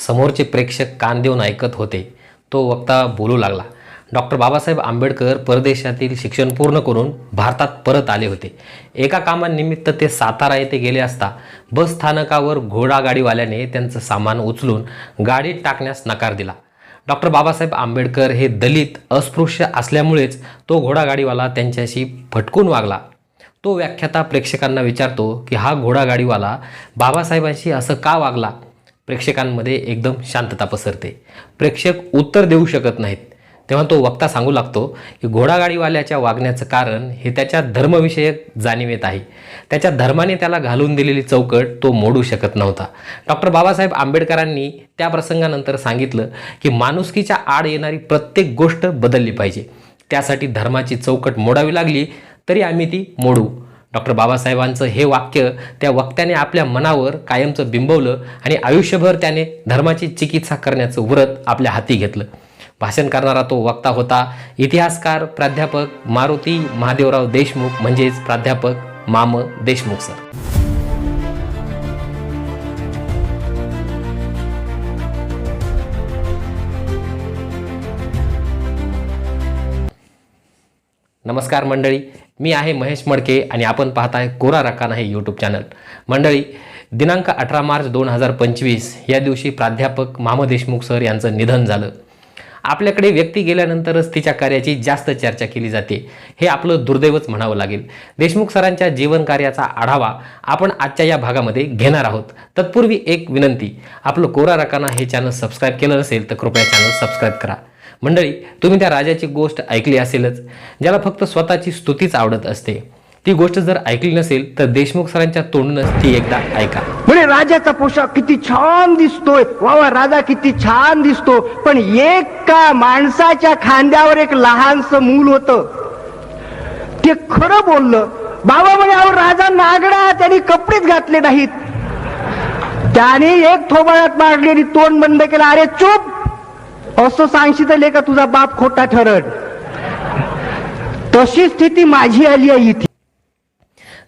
समोरचे प्रेक्षक कान देऊन ऐकत होते. तो वक्ता बोलू लागला डॉक्टर बाबासाहेब आंबेडकर परदेशातील शिक्षण पूर्ण करून भारतात परत आले होते. एका कामानिमित्त ते सातारा येथे गेले असता बस स्थानकावर घोडागाडीवाल्याने त्यांचं सामान उचलून गाडीत टाकण्यास नकार दिला. डॉक्टर बाबासाहेब आंबेडकर हे दलित अस्पृश्य असल्यामुळेच तो घोडागाडीवाला त्यांच्याशी फटकून वागला. तो व्याख्याता प्रेक्षकांना विचारतो की हा घोडागाडीवाला बाबासाहेबांशी असं का वागला? प्रेक्षकांमध्ये एकदम शांतता पसरते. प्रेक्षक उत्तर देऊ शकत नाहीत. तेव्हा तो वक्ता सांगू लागतो की घोडागाडीवाल्याच्या वागण्याचं कारण हे त्याच्या धर्मविषयक जाणीवेत आहे. त्याच्या धर्माने त्याला घालून दिलेली चौकट तो मोडू शकत नव्हता. डॉक्टर बाबासाहेब आंबेडकरांनी त्या प्रसंगानंतर सांगितलं की माणुसकीच्या आड येणारी प्रत्येक गोष्ट बदलली पाहिजे. त्यासाठी धर्माची चौकट मोडावी लागली तरी आम्ही ती मोडू. डॉक्टर बाबासाहेबांचं हे वाक्य त्या वक्त्याने आपल्या मनावर कायमचं बिंबवलं आणि आयुष्यभर त्याने धर्माची चिकित्सा करण्याचं व्रत आपल्या हाती घेतलं. भाषण करणारा तो वक्ता होता इतिहासकार प्राध्यापक मारुती महादेवराव देशमुख म्हणजेच प्राध्यापक माम देशमुख सर. नमस्कार मंडळी मी आहे महेश मडके आणि आपण पाहताय कोरा रकाना हे यूट्यूब चॅनल मंडळी दिनांक अठरा मार्च दोन हजार पंचवीस या दिवशी प्राध्यापक माम देशमुख सर यांचं निधन झालं. आपल्याकडे व्यक्ती गेल्यानंतरच तिच्या कार्याची जास्त चर्चा केली जाते. हे आपलं दुर्दैवच म्हणावं लागेल. देशमुख सरांच्या जीवन कार्याचा आढावा आपण आजच्या या भागामध्ये घेणार आहोत. तत्पूर्वी एक विनंती आपलं कोरा रकाना हे चॅनल सबस्क्राईब केलं नसेल तर कृपया चॅनल सबस्क्राईब करा. मंडळी तुम्ही त्या राजाची गोष्ट ऐकली असेलच ज्याला फक्त स्वतःची स्तुतीच आवडत असते. ती गोष्ट जर ऐकली नसेल तर देशमुख सरांच्या तोंडूनच ती एकदा ऐका. म्हणजे राजाचा पोशाख किती छान दिसतोय. वा वा राजा किती छान दिसतो. पण एका माणसाच्या खांद्यावर एक लहानस मूल होत. ते खरं बोललं बाबा म्हणे अहो राजा नागडा त्याने कपडेच घातले नाहीत. त्याने एक थोबाळ्यात मारली तोंड बंद केलं. अरे चुप! असं सांगशील का तुझा बाप खोटा ठरड तशी स्थिती माझी आली आहे इथे.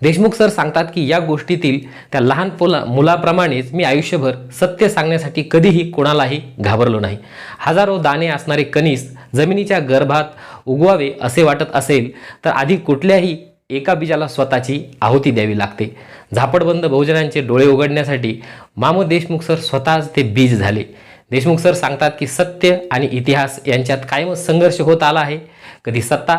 देशमुख सर सांगतात की या गोष्टीतील त्या लहान पोला मुलाप्रमाणेच मी आयुष्यभर सत्य सांगण्यासाठी कधीही कोणालाही घाबरलो नाही. हजारो दाणे असणारे कणीस जमिनीच्या गर्भात उगवावे असे वाटत असेल तर आधी कुठल्याही एका बीजाला स्वतःची आहुती द्यावी लागते. झापडबंद बहुजनांचे डोळे उघडण्यासाठी मामो देशमुख सर स्वतःच ते बीज झाले. देशमुख सर सांगतात की सत्य आणि इतिहास यांच्यात कायमच संघर्ष होत आला आहे. कधी सत्ता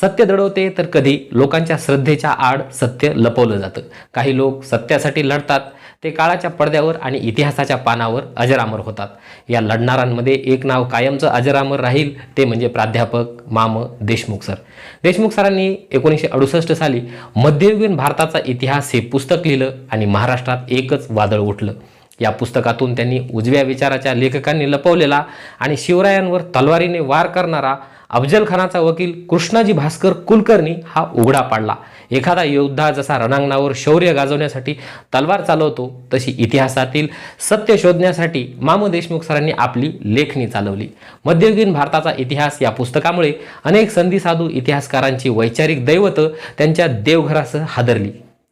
सत्य दडवते तर कधी लोकांच्या श्रद्धेच्या आड सत्य लपवलं जातं. काही लोक सत्यासाठी लढतात ते काळाच्या पडद्यावर आणि इतिहासाच्या पानावर अजरामर होतात. या लढणाऱ्यांमध्ये एक नाव कायमचं अजरामर राहील ते म्हणजे प्राध्यापक माम देशमुख सर. देशमुख सरांनी एकोणीसशे अडुसष्ट साली मध्ययुगीन भारताचा इतिहास हे पुस्तक लिहिलं आणि महाराष्ट्रात एकच वादळ उठलं. या पुस्तकातून त्यांनी उजव्या विचाराच्या लेखकांनी लपवलेला आणि शिवरायांवर तलवारीने वार करणारा अफजलखानाचा वकील कृष्णाजी भास्कर कुलकर्णी हा उघडा पाडला. एखादा योद्धा जसा रणांगणावर शौर्य गाजवण्यासाठी तलवार चालवतो तशी इतिहासातील सत्य शोधण्यासाठी माम देशमुख सरांनी आपली लेखणी चालवली. मध्ययुगीन भारताचा इतिहास या पुस्तकामुळे अनेक संधीसाधू इतिहासकारांची वैचारिक दैवतं त्यांच्या देवघरासह हादरली.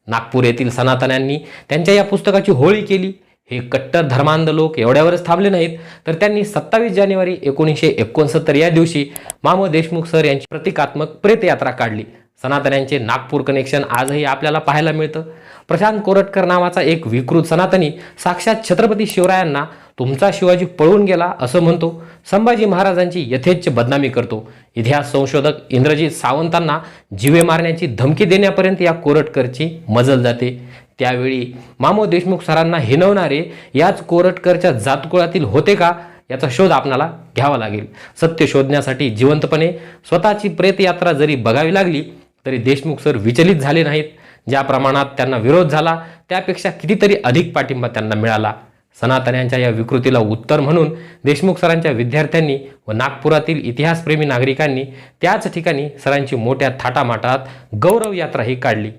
नागपूर येथील सनातन्यांनी त्यांच्या या पुस्तकाची होळी केली. हे कट्टर धर्मांध लोक एवढ्यावरच थांबले नाहीत तर त्यांनी सत्तावीस जानेवारी एकोणीसशे एकोणसत्तर या दिवशी माम देशमुख सर यांची प्रतिकात्मक प्रेतयात्रा काढली. सनातन्यांचे नागपूर कनेक्शन आजही आपल्याला पाहायला मिळतं. प्रशांत कोरटकर नावाचा एक विकृत सनातनी साक्षात छत्रपती शिवरायांना तुमचा शिवाजी पळून गेला असं म्हणतो. संभाजी महाराजांची यथेच्छ बदनामी करतो. इतिहास संशोधक इंद्रजित सावंतांना जिवे मारण्याची धमकी देण्यापर्यंत या कोरटकरची मजल जाते. त्यावेळी मामो देशमुख सरांना हिनवणारे याच कोरटकरच्या जातकुळातील होते का याचा शोध आपणाला घ्यावा लागेल. सत्य शोधण्यासाठी जिवंतपणे स्वतःची प्रेतयात्रा जरी बघावी लागली तरी देशमुख सर विचलित झाले नाहीत. ज्या प्रमाणात त्यांना विरोध झाला त्यापेक्षा कितीतरी अधिक पाठिंबा त्यांना मिळाला. सनातन्यांच्या या विकृतीला उत्तर म्हणून देशमुख सरांच्या विद्यार्थ्यांनी व नागपुरातील इतिहासप्रेमी नागरिकांनी त्याच ठिकाणी सरांची मोठ्या थाटामाटात गौरव यात्रा ही काढली.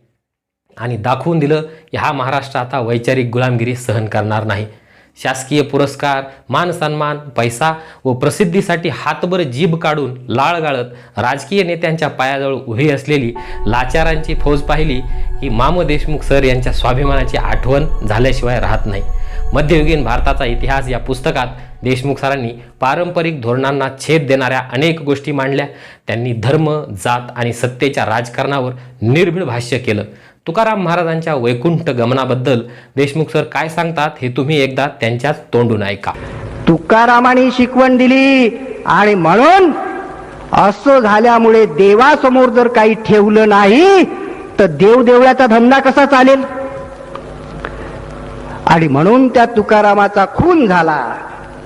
आणि दाखवून दिलं की हा महाराष्ट्र आता वैचारिक गुलामगिरी सहन करणार नाही. शासकीय पुरस्कार मान सन्मान पैसा व प्रसिद्धीसाठी हातभर जीभ काढून लाळ गाळत राजकीय नेत्यांच्या पायाजवळ उभी असलेली लाचारांची फौज पाहिली की माम देशमुख सर यांच्या स्वाभिमानाची आठवण झाल्याशिवाय राहत नाही. मध्ययुगीन भारताचा इतिहास या पुस्तकात देशमुख सरांनी पारंपरिक धोरणांना छेद देणाऱ्या अनेक गोष्टी मांडल्या. त्यांनी धर्म जात आणि सत्तेच्या राजकारणावर निर्भीड भाष्य केलं. तुकाराम महाराजांच्या वैकुंठ गमनाबद्दल देशमुख सर काय सांगतात हे तुम्ही एकदा त्यांच्याच तोंडून ऐका. तुकारामाने शिकवण दिली आणि म्हणून असं झाल्यामुळे देवासमोर जर काही ठेवलं नाही तर देवदेवळ्याचा धंदा कसा चालेल? आणि म्हणून त्या तुकारामाचा खून झाला.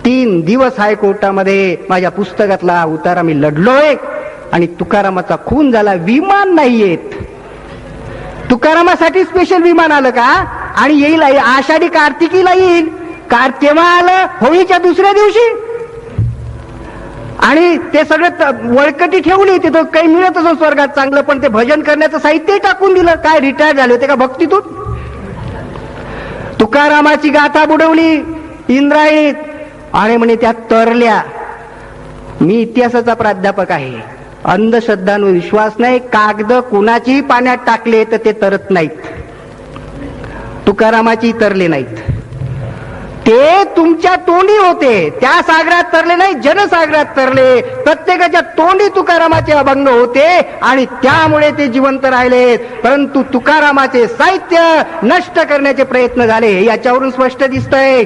तीन दिवस हायकोर्टामध्ये माझ्या पुस्तकातला उतारा मी लढलोय आणि तुकारामाचा खून झाला. विमान नाही येत. तुकारामासाठी स्पेशल विमान आलं का? आणि येईल आषाढी कार्तिकीला येईल. कार केव्हा आलं होळीच्या दुसऱ्या दिवशी. आणि ते सगळं त- वळकटी ठेवली तिथं काही मिळत असं स्वर्गात चांगलं पण ते भजन करण्याचं साहित्य टाकून दिलं. काय रिटायर झाले होते का भक्तीतून? तुकारामाची गाथा बुडवली इंद्रायणीत आणि म्हणे त्या तरल्या. मी इतिहासाचा प्राध्यापक आहे. अंधश्रद्धांवर विश्वास नाही कागद कुणाचीही पाण्यात टाकले तर ते तरत नाहीत. तुकारामाची तरले नाहीत. ते तुमच्या तोंडी होते. त्या सागरात तरले नाही जनसागरात तरले. प्रत्येकाच्या तोंडी तुकारामाचे अभंग होते आणि त्यामुळे ते जिवंत राहिले. परंतु तुकारामाचे साहित्य नष्ट करण्याचे प्रयत्न झाले याच्यावरून स्पष्ट दिसतंय.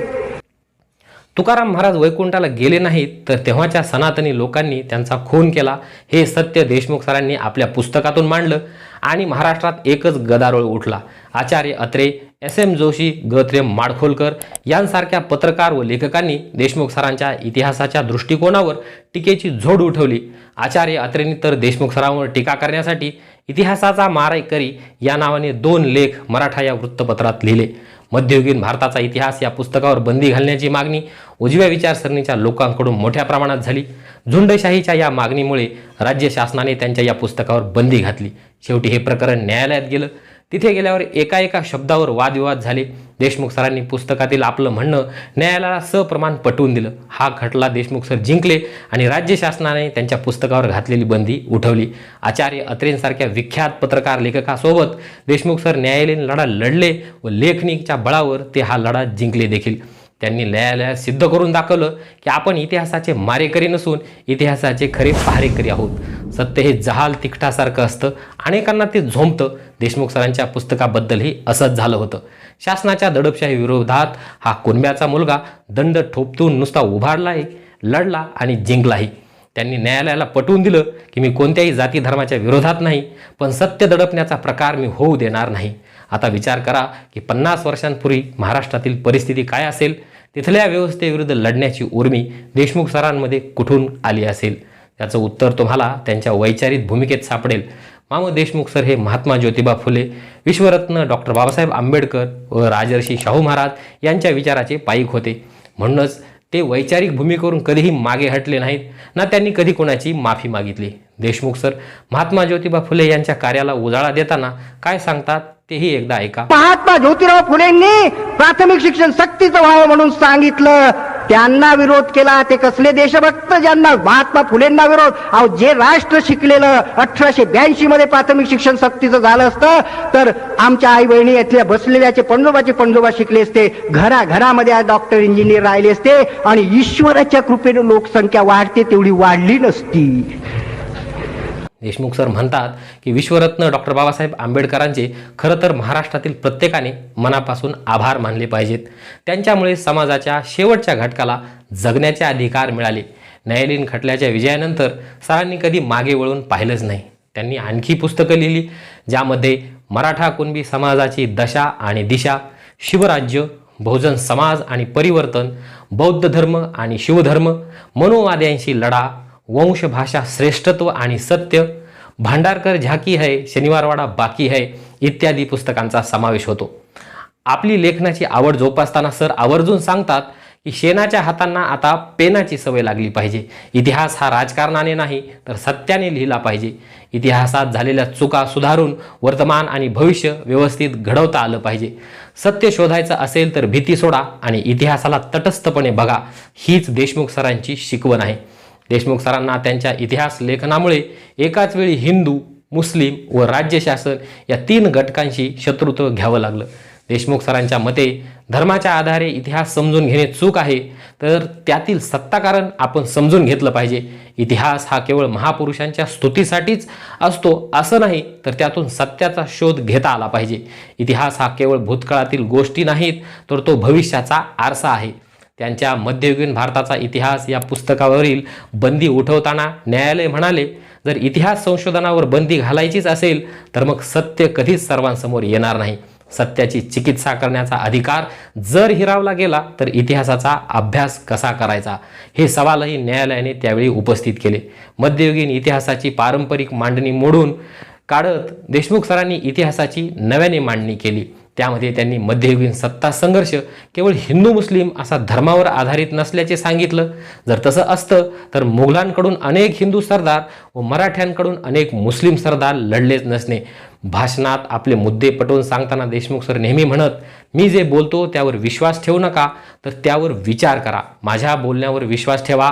तुकाराम महाराज वैकुंठाला गेले नाहीत तर तेव्हाच्या सनातनी लोकांनी त्यांचा खून केला. हे सत्य देशमुख सरांनी आपल्या पुस्तकातून मांडलं आणि महाराष्ट्रात एकच गदारोळ उठला. आचार्य अत्रे एस एम जोशी गत्रेम माडखोलकर यांसारख्या पत्रकार व लेखकांनी देशमुख सरांच्या इतिहासाच्या दृष्टिकोनावर टीकेची झोड उठवली. आचार्य अत्रेंनी तर देशमुख सरांवर टीका करण्यासाठी इतिहासाचा मारायकरी या नावाने दोन लेख मराठा या वृत्तपत्रात लिहिले. मध्ययुगीन भारताचा इतिहास या पुस्तकावर बंदी घालण्याची मागणी उजव्या विचारसरणीच्या लोकांकडून मोठ्या प्रमाणात झाली. झुंडशाहीच्या या मागणीमुळे राज्य शासनाने त्यांच्या या पुस्तकावर बंदी घातली. शेवटी हे प्रकरण न्यायालयात गेलं. तिथे गेल्यावर एका एका शब्दावर वादविवाद झाले. देशमुख सरांनी पुस्तकातील आपलं म्हणणं न्यायालयाला सप्रमाण पटवून दिलं. हा खटला देशमुख सर जिंकले आणि राज्य शासनाने त्यांच्या पुस्तकावर घातलेली बंदी उठवली. आचार्य अत्रेंसारख्या विख्यात पत्रकार लेखकासोबत देशमुख सर न्यायालयीन लढा लढले व लेखणीच्या बळावर ते हा लढा जिंकले देखील. त्यांनी न्यायालयात सिद्ध करून दाखवलं की आपण इतिहासाचे मारेकरी नसून इतिहासाचे खरे पहारेकरी आहोत. सत्य हे जहाल तिखटासारखं असतं. अनेकांना ते झोंबतं. देशमुख सरांच्या पुस्तकाबद्दलही असंच झालं होतं. शासनाच्या दडपशाही विरोधात हा कुणब्याचा मुलगा दंड ठोपतून नुसता उभारलाही लढला आणि जिंकलाही. त्यांनी न्यायालयाला पटवून दिलं की मी कोणत्याही जाती धर्माच्या विरोधात नाही पण सत्य दडपण्याचा प्रकार मी होऊ देणार नाही. आता विचार करा की पन्नास वर्षांपूर्वी महाराष्ट्रातील परिस्थिती काय असेल? तिथल्या व्यवस्थेविरुद्ध लढण्याची उर्मी देशमुख सरांमध्ये कुठून आली असेल? त्याचं उत्तर तुम्हाला त्यांच्या वैचारिक भूमिकेत सापडेल. मामो देशमुख सर हे महात्मा ज्योतिबा फुले विश्वरत्न डॉक्टर बाबासाहेब आंबेडकर व राजर्षी शाहू महाराज यांच्या विचाराचे पायिक होते म्हणूनच ते वैचारिक भूमिकेवरून कधीही मागे हटले नाहीत ना त्यांनी कधी कोणाची माफी मागितली. देशमुख सर महात्मा ज्योतिबा फुले यांच्या कार्याला उजाळा देताना काय सांगतात तेही एकदा ऐका. महात्मा ज्योतिराव फुलेंनी प्राथमिक शिक्षण सक्तीचं व्हावं म्हणून सांगितलं. त्यांना विरोध केला ते कसले देशभक्त ज्यांना महात्मा फुलेंना विरोध? अहो जे राष्ट्र शिकलेलं अठराशे ब्याऐंशी मध्ये प्राथमिक शिक्षण सक्तीचं झालं असतं तर आमच्या आई बहिणी इथल्या बसलेल्याचे पंजोबाचे पंजोबा शिकले असते घराघरामध्ये आज डॉक्टर इंजिनियर राहिले असते आणि ईश्वराच्या कृपेने लोकसंख्या वाढते तेवढी वाढली नसती. देशमुख सर म्हणतात की विश्वरत्न डॉक्टर बाबासाहेब आंबेडकरांचे खरं तर महाराष्ट्रातील प्रत्येकाने मनापासून आभार मानले पाहिजेत. त्यांच्यामुळे समाजाच्या शेवटच्या घटकाला जगण्याचे अधिकार मिळाले. न्यायालयीन खटल्याच्या विजयानंतर सरांनी कधी मागे वळून पाहिलंच नाही. त्यांनी आणखी पुस्तकं लिहिली ज्यामध्ये मराठा कुणबी समाजाची दशा आणि दिशा शिवराज्य बहुजन समाज आणि परिवर्तन बौद्ध धर्म आणि शिवधर्म मनोवाद्यांशी लढा वंशभाषा श्रेष्ठत्व आणि सत्य भांडारकर झाकी है शनिवारवाडा बाकी है इत्यादी पुस्तकांचा समावेश होतो. आपली लेखनाची आवड जोपासताना सर आवर्जून सांगतात की शेणाच्या हातांना आता पेनाची सवय लागली पाहिजे. इतिहास हा राजकारणाने नाही तर सत्याने लिहिला पाहिजे. इतिहासात झालेल्या चुका सुधारून वर्तमान आणि भविष्य व्यवस्थित घडवता आलं पाहिजे. सत्य शोधायचं असेल तर भीती सोडा आणि इतिहासाला तटस्थपणे बघा. हीच देशमुख सरांची शिकवण आहे. देशमुख सरांना त्यांच्या इतिहास लेखनामुळे एकाच वेळी हिंदू मुस्लिम व राज्य शासन या तीन घटकांशी शत्रुत्व घ्यावं लागलं. देशमुख सरांच्या मते धर्माच्या आधारे इतिहास समजून घेणे चूक आहे तर त्यातील सत्ताकारण आपण समजून घेतलं पाहिजे. इतिहास हा केवळ महापुरुषांच्या स्तुतीसाठीच असतो असं नाही तर त्यातून सत्याचा शोध घेता आला पाहिजे. इतिहास हा केवळ भूतकाळातील गोष्टी नाहीत तर तो भविष्याचा आरसा आहे. त्यांच्या मध्ययुगीन भारताचा इतिहास या पुस्तकावरील बंदी उठवताना न्यायालय म्हणाले जर इतिहास संशोधनावर बंदी घालायचीच असेल तर मग सत्य कधीच सर्वांसमोर येणार नाही. सत्याची चिकित्सा करण्याचा अधिकार जर हिरावला गेला तर इतिहासाचा अभ्यास कसा करायचा? हे सवालही न्यायालयाने त्यावेळी उपस्थित केले. मध्ययुगीन इतिहासाची पारंपरिक मांडणी मोडून काढत देशमुख सरांनी इतिहासाची नव्याने मांडणी केली. त्यामध्ये त्यांनी मध्ययुगीन सत्ता संघर्ष केवळ हिंदू मुस्लिम असा धर्मावर आधारित नसल्याचे सांगितलं. जर तसं असतं तर मुघलांकडून अनेक हिंदू सरदार व मराठ्यांकडून अनेक मुस्लिम सरदार लढलेच नसणे. भाषणात आपले मुद्दे पटवून सांगताना देशमुख सर नेहमी म्हणत मी जे बोलतो त्यावर विश्वास ठेवू नका तर त्यावर विचार करा. माझ्या बोलण्यावर विश्वास ठेवा.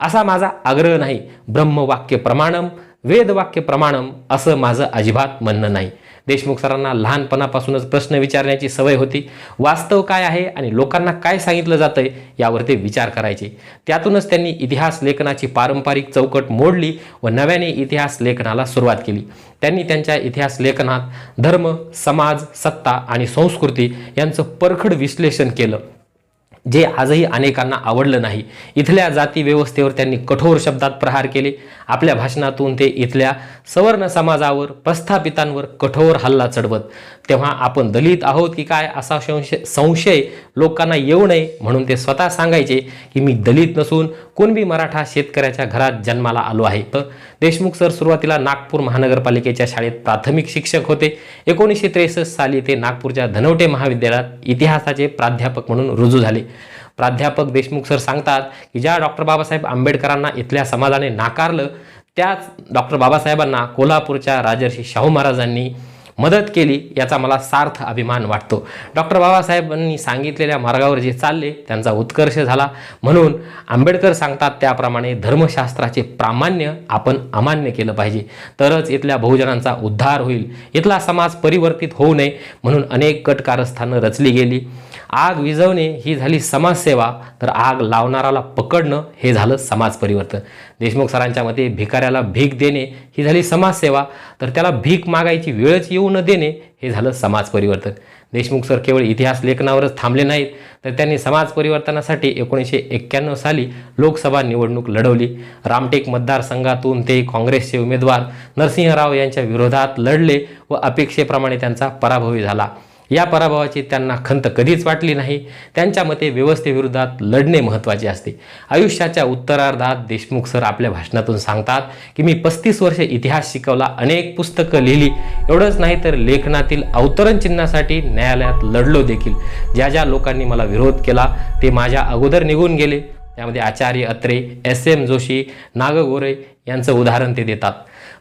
असा माझा आग्रह नाही. ब्रह्मवाक्य प्रमाणम वेदवाक्य प्रमाणम असं माझं अजिबात म्हणणं नाही. देशमुख सरांना लहानपणापासूनच प्रश्न विचारण्याची सवय होती. वास्तव काय आहे आणि लोकांना काय सांगितलं जातंय यावर ते विचार करायचे. त्यातूनच त्यांनी इतिहास लेखनाची पारंपरिक चौकट मोडली व नव्याने इतिहास लेखनाला सुरुवात केली. त्यांनी त्यांच्या इतिहास लेखनात धर्म समाज सत्ता आणि संस्कृती यांचं परखड विश्लेषण केलं. जे आजही अनेकांना आवडलं नाही. इथल्या जाती व्यवस्थेवर त्यांनी कठोर शब्दात प्रहार केले. आपल्या भाषणातून ते इथल्या सवर्ण समाजावर प्रस्थापितांवर कठोर हल्ला चढवत. तेव्हा आपण दलित आहोत की काय असा संशय संशय लोकांना येऊ नये म्हणून ते स्वतः सांगायचे की मी दलित नसून कुणबी मराठा शेतकऱ्याच्या घरात जन्माला आलो आहे. तर देशमुख सर सुरुवातीला नागपूर महानगरपालिकेच्या शाळेत प्राथमिक शिक्षक होते. एकोणीसशे त्रेसष्ट साली ते नागपूरच्या धनवटे महाविद्यालयात इतिहासाचे प्राध्यापक म्हणून रुजू झाले. प्राध्यापक देशमुख सर सांगतात की ज्या डॉक्टर बाबासाहेब आंबेडकरांना इथल्या समाजाने नाकारलं त्याच डॉक्टर बाबासाहेबांना कोल्हापूरच्या राजर्षी शाहू महाराजांनी मदत केली याचा मला सार्थ अभिमान वाटतो. डॉक्टर बाबासाहेबांनी सांगितलेल्या मार्गावर जे चालले त्यांचा उत्कर्ष झाला. म्हणून आंबेडकर सांगतात त्याप्रमाणे धर्मशास्त्राचे प्रामाण्य आपण अमान्य केलं पाहिजे. तरच इथल्या बहुजनांचा उद्धार होईल. इथला समाज परिवर्तित होऊ नये म्हणून अनेक कट कारस्थानं रचली गेली. आग विझवणे ही झाली समाजसेवा तर आग लावणाराला पकडणं हे झालं समाज परिवर्तन. देशमुख सरांच्या मते भिकाऱ्याला भीक देणे ही झाली समाजसेवा तर त्याला भीक मागायची वेळच येऊ न देणे हे झालं समाज परिवर्तन. देशमुख सर केवळ इतिहास लेखनावरच थांबले नाहीत तर त्यांनी समाज परिवर्तनासाठी एकोणीसशे एक्क्याण्णव साली लोकसभा निवडणूक लढवली. रामटेक मतदारसंघातून ते काँग्रेसचे उमेदवार नरसिंहराव यांच्या विरोधात लढले व अपेक्षेप्रमाणे त्यांचा पराभवी झाला. या पराभवाची त्यांना खंत कधीच वाटली नाही. त्यांच्या मते व्यवस्थेविरोधात लढणे महत्त्वाचे असते. आयुष्याच्या उत्तरार्धात देशमुख सर आपल्या भाषणातून सांगतात की मी पस्तीस वर्ष इतिहास शिकवला अनेक पुस्तकं लिहिली. एवढंच नाही तर लेखनातील अवतरण चिन्हासाठी न्यायालयात लढलो देखील. ज्या ज्या लोकांनी मला विरोध केला ते माझ्या अगोदर निघून गेले. त्यामध्ये आचार्य अत्रे एस एम जोशी नाग गोरे यांचं उदाहरण ते देतात.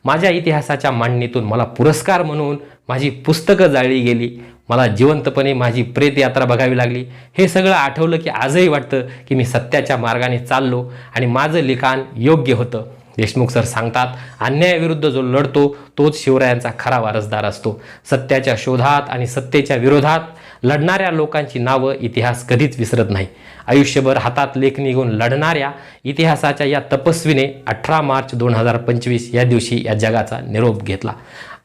माझ्या इतिहासाच्या मांडणीतून मला पुरस्कार म्हणून माझी पुस्तकं जाळली गेली. मला जिवंतपणे माझी प्रेत यात्रा बघावी लागली. हे सगळं आठवलं की आजही वाटतं की मी सत्याच्या मार्गाने चाललो आणि माझं लिखाण योग्य होतं. देशमुख सर सांगतात अन्यायाविरुद्ध जो लढतो तोच शिवरायांचा खरा वारसदार असतो. सत्याच्या शोधात आणि सत्तेच्या विरोधात लढणाऱ्या लोकांची नावं इतिहास कधीच विसरत नाही. आयुष्यभर हातात लेखणी घेऊन लढणाऱ्या इतिहासाच्या या तपस्वीने अठरा मार्च दोन हजार पंचवीस या दिवशी या जगाचा निरोप घेतला.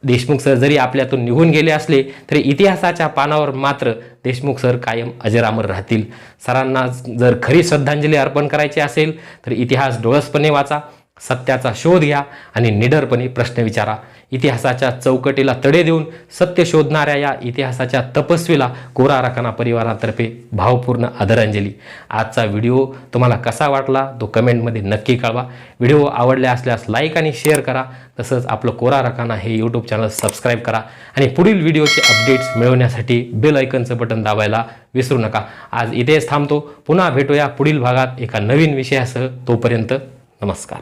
देशमुख सर जरी आपल्यातून निघून गेले असले तरी इतिहासाच्या पानावर मात्र देशमुख सर कायम अजरामर राहतील. सरांना जर खरी श्रद्धांजली अर्पण करायची असेल तर इतिहास डोळसपणे वाचा. सत्याचा शोध घ्या आणि निडरपणे प्रश्न विचारा. इतिहासाच्या चौकटीला तडे देऊन सत्य शोधणाऱ्या या इतिहासाच्या तपस्वीला कोरा राखाना परिवारातर्फे भावपूर्ण आदरांजली. आजचा व्हिडिओ तुम्हाला कसा वाटला तो कमेंटमध्ये नक्की कळवा. व्हिडिओ आवडल्या असल्यास लाईक आणि शेअर करा. तसंच आपलं कोरा राखाना हे यूट्यूब चॅनल सबस्क्राईब करा. आणि पुढील व्हिडिओचे अपडेट्स मिळवण्यासाठी बेल ऐकनचं बटन दाबायला विसरू नका. आज इथेच थांबतो. पुन्हा भेटूया पुढील भागात एका नवीन विषयासह. तोपर्यंत नमस्कार.